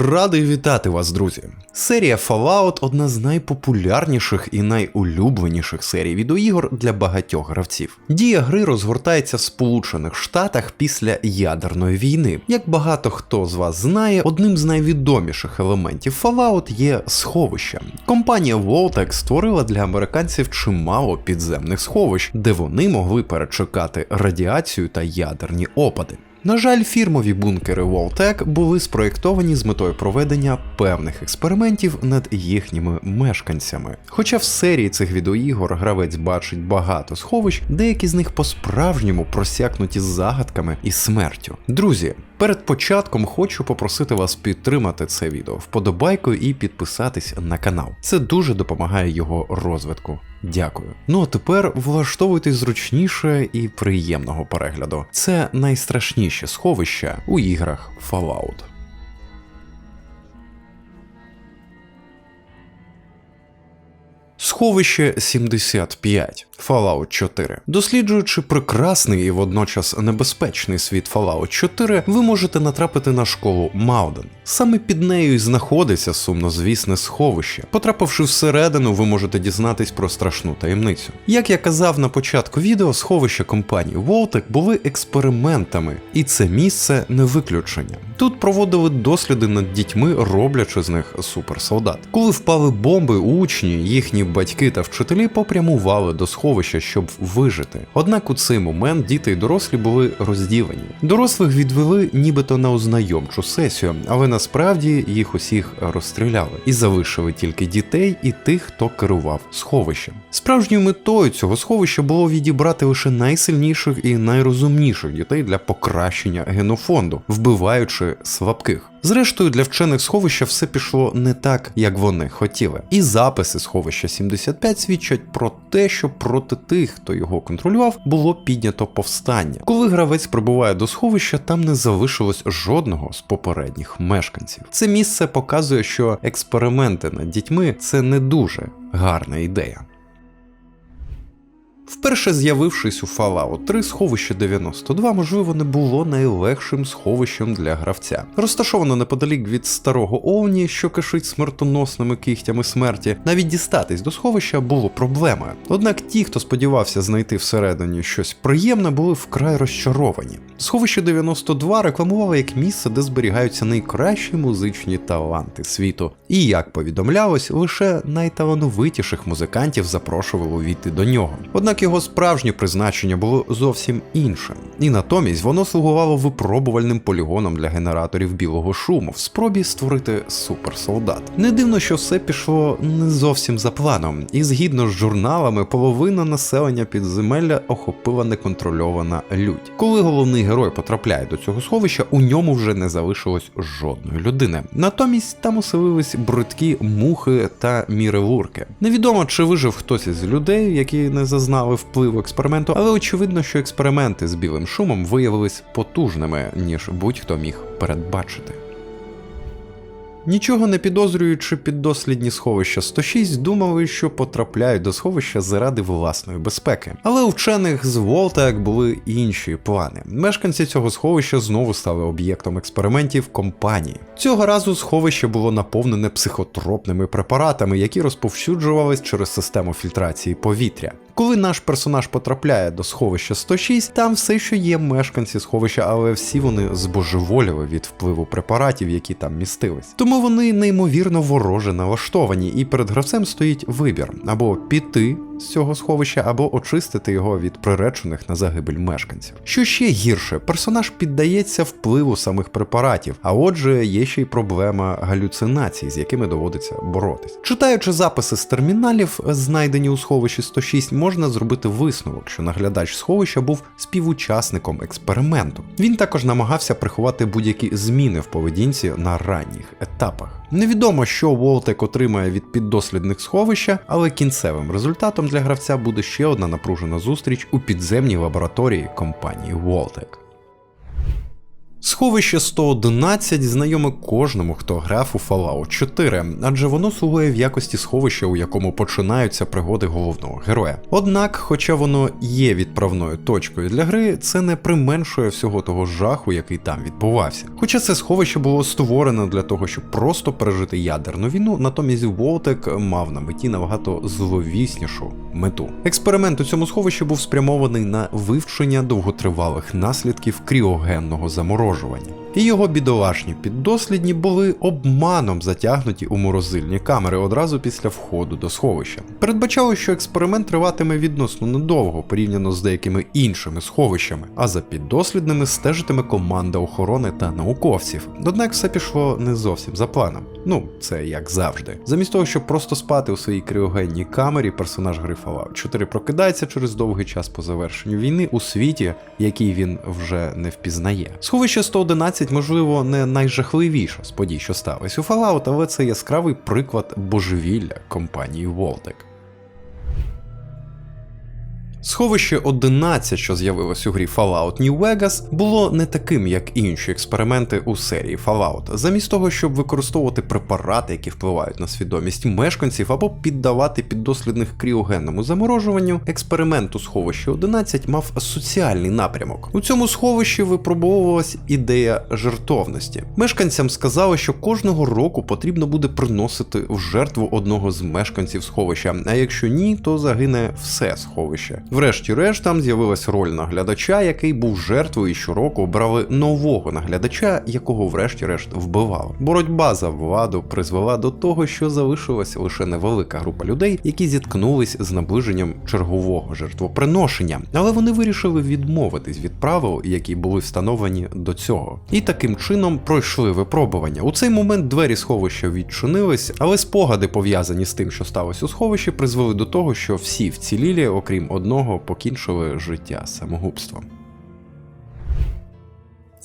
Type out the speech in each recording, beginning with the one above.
Радий вітати вас, друзі. Серія Fallout одна з найпопулярніших і найулюбленіших серій відеоігор для багатьох гравців. Дія гри розгортається в Сполучених Штатах після ядерної війни. Як багато хто з вас знає, одним з найвідоміших елементів Fallout є сховища. Компанія Voltec створила для американців чимало підземних сховищ, де вони могли перечекати радіацію та ядерні опади. На жаль, фірмові бункери Волтек були спроєктовані з метою проведення певних експериментів над їхніми мешканцями. Хоча в серії цих відеоігор гравець бачить багато сховищ, деякі з них по-справжньому просякнуті загадками і смертю. Друзі, перед початком хочу попросити вас підтримати це відео вподобайкою і підписатись на канал. Це дуже допомагає його розвитку. Дякую. Ну а тепер влаштовуйтесь зручніше і приємного перегляду. Це найстрашніше сховище у іграх Fallout. Сховище 75 Fallout 4. Досліджуючи прекрасний і водночас небезпечний світ Fallout 4, ви можете натрапити на школу Мауден. Саме під нею і знаходиться сумнозвісне сховище. Потрапивши всередину, ви можете дізнатись про страшну таємницю. Як я казав на початку відео, сховища компанії Voltec були експериментами, і це місце не виключення. Тут проводили досліди над дітьми, роблячи з них суперсолдат. Коли впали бомби, учні, їхні батьки та вчителі попрямували до сховища, щоб вижити. Однак у цей момент діти й дорослі були розділені. Дорослих відвели нібито на ознайомчу сесію, але насправді їх усіх розстріляли і залишили тільки дітей і тих, хто керував сховищем. Справжньою метою цього сховища було відібрати лише найсильніших і найрозумніших дітей для покращення генофонду, вбиваючи слабких. Зрештою, для вчених сховища все пішло не так, як вони хотіли. І записи сховища 75 свідчать про те, що проти тих, хто його контролював, було піднято повстання. Коли гравець прибуває до сховища, там не залишилось жодного з попередніх мешканців. Це місце показує, що експерименти над дітьми це не дуже гарна ідея. Вперше з'явившись у Fallout 3, сховище 92, можливо, не було найлегшим сховищем для гравця. Розташовано неподалік від старого Овні, що кишить смертоносними кігтями смерті, навіть дістатись до сховища було проблемою. Однак ті, хто сподівався знайти всередині щось приємне, були вкрай розчаровані. Сховище 92 рекламувало як місце, де зберігаються найкращі музичні таланти світу. І як повідомлялось, лише найталановитіших музикантів запрошували увійти до нього. Однак його справжнє призначення було зовсім іншим, і натомість воно слугувало випробувальним полігоном для генераторів білого шуму в спробі створити суперсолдат. Не дивно, що все пішло не зовсім за планом, і згідно з журналами, половина населення підземелля охопила неконтрольована лють. Коли головний герой потрапляє до цього сховища, у ньому вже не залишилось жодної людини. Натомість там оселились бридкі мухи та мірелурки. Невідомо, чи вижив хтось із людей, які не зазнали впливу експерименту, але очевидно, що експерименти з білим шумом виявились потужними, ніж будь-хто міг передбачити. Нічого не підозрюючи піддослідні сховища 106 думали, що потрапляють до сховища заради власної безпеки. Але у вчених з Волтек були інші плани. Мешканці цього сховища знову стали об'єктом експериментів компанії. Цього разу сховище було наповнене психотропними препаратами, які розповсюджувались через систему фільтрації повітря. Коли наш персонаж потрапляє до сховища 106, там все ще є мешканці сховища, але всі вони збожеволіли від впливу препаратів, які там містились. Тому вони неймовірно вороже налаштовані, і перед гравцем стоїть вибір або піти з цього сховища, або очистити його від приречених на загибель мешканців. Що ще гірше, персонаж піддається впливу самих препаратів, а отже, є ще й проблема галюцинацій, з якими доводиться боротись. Читаючи записи з терміналів, знайдені у сховищі 106, можна зробити висновок, що наглядач сховища був співучасником експерименту. Він також намагався приховати будь-які зміни в поведінці на ранніх етапах. Невідомо, що Волтек отримає від піддослідних сховища, але кінцевим результатом для гравця буде ще одна напружена зустріч у підземній лабораторії компанії Волтек. Сховище 111 знайоме кожному, хто грав у Fallout 4, адже воно слугує в якості сховища, у якому починаються пригоди головного героя. Однак, хоча воно є відправною точкою для гри, це не применшує всього того жаху, який там відбувався. Хоча це сховище було створено для того, щоб просто пережити ядерну війну, натомість Волтек мав на меті набагато зловіснішу мету. Експеримент у цьому сховищі був спрямований на вивчення довготривалих наслідків кріогенного замороження заморожування. І його бідолашні піддослідні були обманом затягнуті у морозильні камери одразу після входу до сховища. Передбачало, що експеримент триватиме відносно недовго порівняно з деякими іншими сховищами, а за піддослідними стежитиме команда охорони та науковців. Однак все пішло не зовсім за планом. Ну, це як завжди. Замість того, щоб просто спати у своїй кріогенній камері, персонаж гри Fallout 4 прокидається через довгий час по завершенню війни у світі, який він вже не впізнає. Сховище 111, можливо, не найжахливіша з подій, що сталося у Fallout, але це яскравий приклад божевілля компанії Волтек. Сховище 11, що з'явилось у грі Fallout New Vegas, було не таким, як інші експерименти у серії Fallout. Замість того, щоб використовувати препарати, які впливають на свідомість мешканців, або піддавати піддослідних кріогенному заморожуванню, експеримент у сховищі 11 мав соціальний напрямок. У цьому сховищі випробовувалась ідея жертовності. Мешканцям сказали, що кожного року потрібно буде приносити в жертву одного з мешканців сховища, а якщо ні, то загине все сховище. Врешті-решт там з'явилась роль наглядача, який був жертвою і щороку обрали нового наглядача, якого врешті-решт вбивали. Боротьба за владу призвела до того, що залишилась лише невелика група людей, які зіткнулись з наближенням чергового жертвоприношення, але вони вирішили відмовитись від правил, які були встановлені до цього. І таким чином пройшли випробування. У цей момент двері сховища відчинились, але спогади пов'язані з тим, що сталося у сховищі, призвели до того, що всі вцілілі, окрім одного одного покінчили життя самогубством.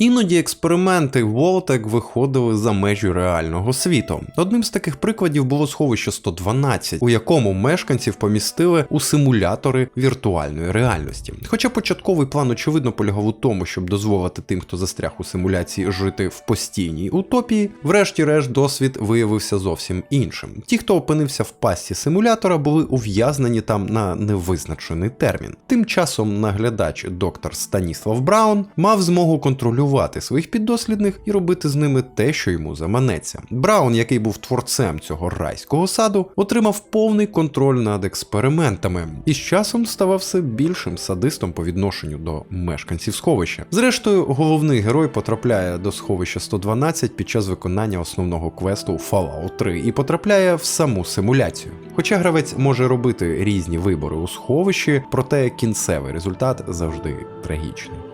Іноді експерименти Волтек виходили за межі реального світу. Одним з таких прикладів було сховище 112, у якому мешканців помістили у симулятори віртуальної реальності. Хоча початковий план, очевидно, полягав у тому, щоб дозволити тим, хто застряг у симуляції, жити в постійній утопії, врешті-решт досвід виявився зовсім іншим. Ті, хто опинився в пасті симулятора, були ув'язнені там на невизначений термін. Тим часом наглядач доктор Станіслав Браун мав змогу контролювати контролювати своїх піддослідних і робити з ними те, що йому заманеться. Браун, який був творцем цього райського саду, отримав повний контроль над експериментами і з часом ставав все більшим садистом по відношенню до мешканців сховища. Зрештою, головний герой потрапляє до сховища 112 під час виконання основного квесту Fallout 3 і потрапляє в саму симуляцію. Хоча гравець може робити різні вибори у сховищі, проте кінцевий результат завжди трагічний.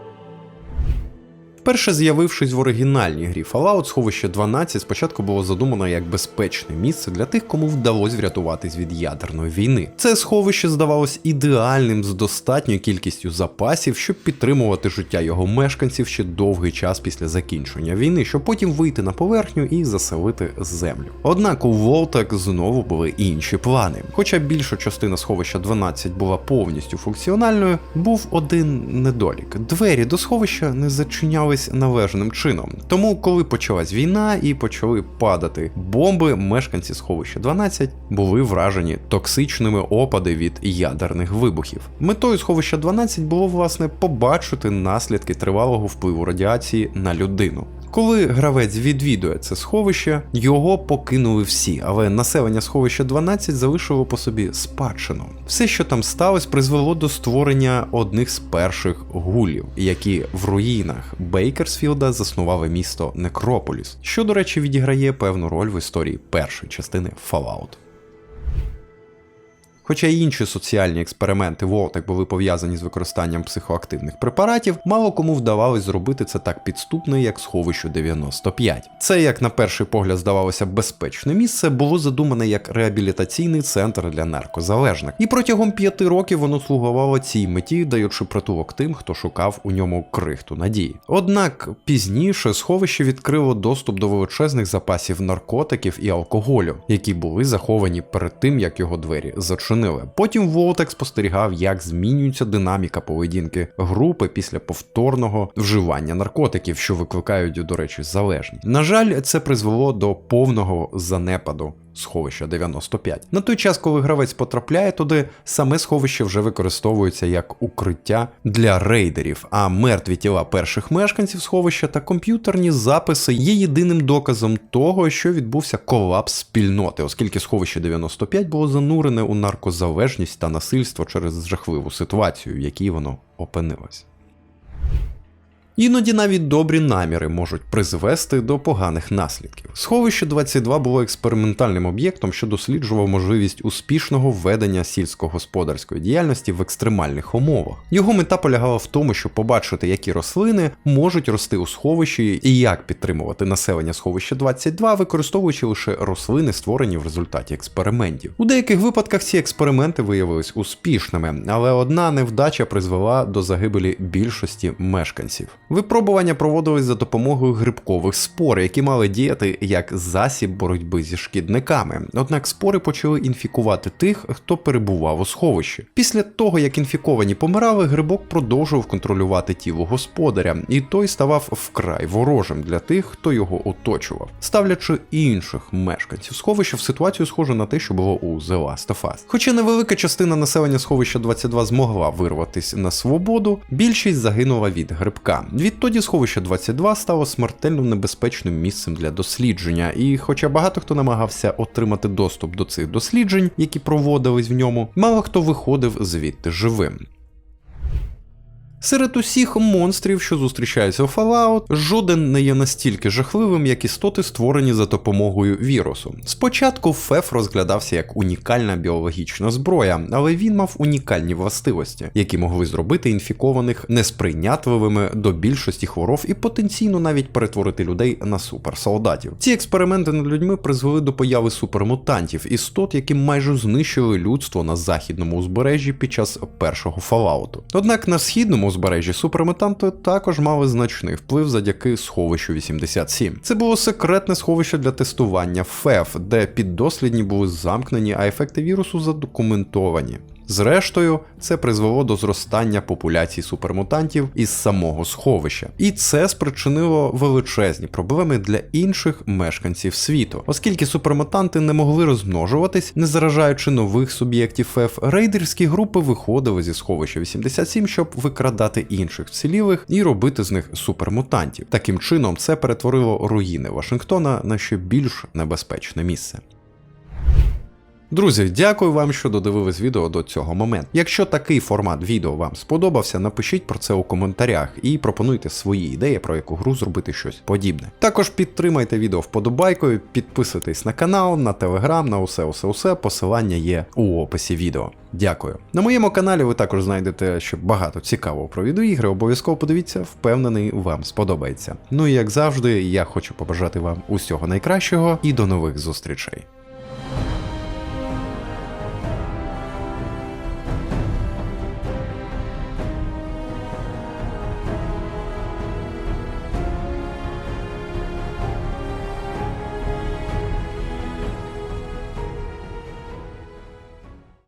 Вперше з'явившись в оригінальній грі Fallout, сховище 12 спочатку було задумано як безпечне місце для тих, кому вдалося врятуватись від ядерної війни. Це сховище здавалось ідеальним з достатньою кількістю запасів, щоб підтримувати життя його мешканців ще довгий час після закінчення війни, щоб потім вийти на поверхню і заселити землю. Однак у Волтек знову були інші плани. Хоча більша частина сховища 12 була повністю функціональною, був один недолік: двері до сховища не зачинялись відбувались належним чином. Тому, коли почалась війна і почали падати бомби, мешканці сховища 12 були вражені токсичними опади від ядерних вибухів. Метою сховища 12 було власне побачити наслідки тривалого впливу радіації на людину. Коли гравець відвідує це сховище, його покинули всі, але населення сховища 12 залишило по собі спадщину. Все, що там сталося, призвело до створення одних з перших гулів, які в руїнах Бейкерсфілда заснували місто Некрополіс, що, до речі, відіграє певну роль в історії першої частини Fallout. Хоча й інші соціальні експерименти Волтек були пов'язані з використанням психоактивних препаратів, мало кому вдавалось зробити це так підступно, як сховище 95. Це, як на перший погляд, здавалося безпечне місце, було задумане як реабілітаційний центр для наркозалежних, і протягом п'яти років воно слугувало цій меті, даючи притулок тим, хто шукав у ньому крихту надії. Однак пізніше сховище відкрило доступ до величезних запасів наркотиків і алкоголю, які були заховані перед тим, як його двері зачинили зупинили. Потім Волтек спостерігав, як змінюється динаміка поведінки групи після повторного вживання наркотиків, що викликають, до речі, залежність. На жаль, це призвело до повного занепаду. Сховища 95. На той час, коли гравець потрапляє туди, саме сховище вже використовується як укриття для рейдерів, а мертві тіла перших мешканців сховища та комп'ютерні записи є єдиним доказом того, що відбувся колапс спільноти, оскільки сховище 95 було занурене у наркозалежність та насильство через жахливу ситуацію, в якій воно опинилось. Іноді навіть добрі наміри можуть призвести до поганих наслідків. Сховище 22 було експериментальним об'єктом, що досліджував можливість успішного введення сільськогосподарської діяльності в екстремальних умовах. Його мета полягала в тому, щоб побачити, які рослини можуть рости у сховищі і як підтримувати населення сховища 22, використовуючи лише рослини, створені в результаті експериментів. У деяких випадках ці експерименти виявились успішними, але одна невдача призвела до загибелі більшості мешканців. Випробування проводились за допомогою грибкових спор, які мали діяти як засіб боротьби зі шкідниками. Однак спори почали інфікувати тих, хто перебував у сховищі. Після того, як інфіковані помирали, грибок продовжував контролювати тіло господаря, і той ставав вкрай ворожим для тих, хто його оточував, ставлячи інших мешканців сховища в ситуацію схожу на те, що було у The Last of Us. Хоча невелика частина населення сховища 22 змогла вирватися на свободу, більшість загинула від грибка. Відтоді сховище 22 стало смертельно небезпечним місцем для дослідження, і хоча багато хто намагався отримати доступ до цих досліджень, які проводились в ньому, мало хто виходив звідти живим. Серед усіх монстрів, що зустрічаються у Fallout, жоден не є настільки жахливим, як істоти, створені за допомогою вірусу. Спочатку Феф розглядався як унікальна біологічна зброя, але він мав унікальні властивості, які могли зробити інфікованих несприйнятливими до більшості хвороб і потенційно навіть перетворити людей на суперсолдатів. Ці експерименти над людьми призвели до появи супермутантів, істот, які майже знищили людство на західному узбережжі під час першого Fallout. Однак на східному узбережжі супермутанти також мали значний вплив завдяки сховищу 87. Це було секретне сховище для тестування ФЕФ, де піддослідні були замкнені, а ефекти вірусу задокументовані. Зрештою, це призвело до зростання популяції супермутантів із самого сховища, і це спричинило величезні проблеми для інших мешканців світу, оскільки супермутанти не могли розмножуватись, не заражаючи нових суб'єктів ФЕФ, рейдерські групи виходили зі сховища 87, щоб викрадати інших вцілілих і робити з них супермутантів. Таким чином, це перетворило руїни Вашингтона на ще більш небезпечне місце. Друзі, дякую вам, що додивились відео до цього моменту. Якщо такий формат відео вам сподобався, напишіть про це у коментарях і пропонуйте свої ідеї, про яку гру зробити щось подібне. Також підтримайте відео вподобайкою, підписуйтесь на канал, на телеграм, на усе усе усе посилання є у описі відео. Дякую. На моєму каналі ви також знайдете ще багато цікавого про відеоігри. Обов'язково подивіться, впевнений, вам сподобається. Ну і як завжди, я хочу побажати вам усього найкращого і до нових зустрічей.